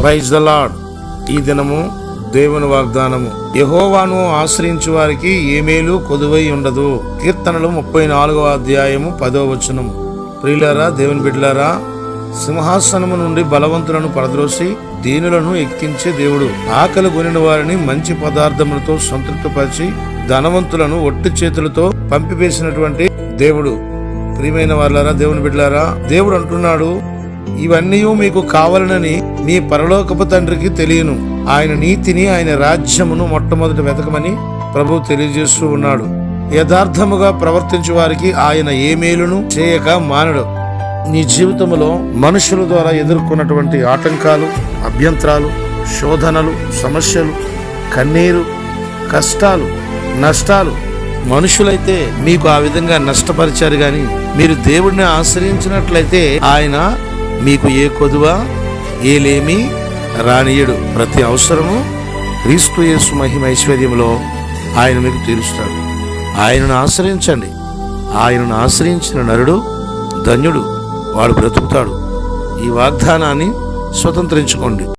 Praise the lord ఈ దినము దేవుని వాగ్దానము. యహోవాను ఆశ్రయించు వారికి ఏమేలు కొదువై ఉండదు. కీర్తనలు ముప్పై నాలుగవ అధ్యాయము పదో వచనము. ప్రియులారా దేవుని బిడ్డలారా సింహాసనము నుండి బలవంతులను పరద్రోసి దీనులను ఎక్కించే దేవుడు. ఆకలి కొనిన వారిని మంచి పదార్థములతో సంతృప్తిపరిచి ధనవంతులను ఒట్టి చేతులతో పంపివేసినటువంటి దేవుడు. ప్రియమైన వాళ్ళారా దేవుని బిడ్డలారా దేవుడు అంటున్నాడు ఇవన్నీ మీకు కావాలనని మీ పరలోకపు తండ్రికి తెలియను. ఆయన నీతిని ఆయన రాజ్యమును మొట్టమొదటి వెతకమని ప్రభు తెలియజేస్తూ ఉన్నాడు. యథార్థముగా ప్రవర్తించు వారికి ఆయన ఏ మేలును చేయక మానడు. నీ జీవితంలో మనుషుల ద్వారా ఎదుర్కొన్నటువంటి ఆటంకాలు అభ్యంతరాలు శోధనలు సమస్యలు కన్నీరు కష్టాలు నష్టాలు మనుషులైతే మీకు ఆ విధంగా నష్టపరిచారు గాని మీరు దేవుడిని ఆశ్రయించినట్లయితే ఆయన మీకు ఏ కొదువ ఏలేమి రానియడు ప్రతి అవసరము క్రీస్తు యేసు మహిమ ఐశ్వర్యంలో ఆయన మీకు తీరుస్తాడు. ఆయనను ఆశ్రయించండి. ఆయనను ఆశ్రయించిన నరుడు ధన్యుడు వాడు బ్రతుకుతాడు. ఈ వాగ్దానాన్ని స్వతంత్రించుకోండి.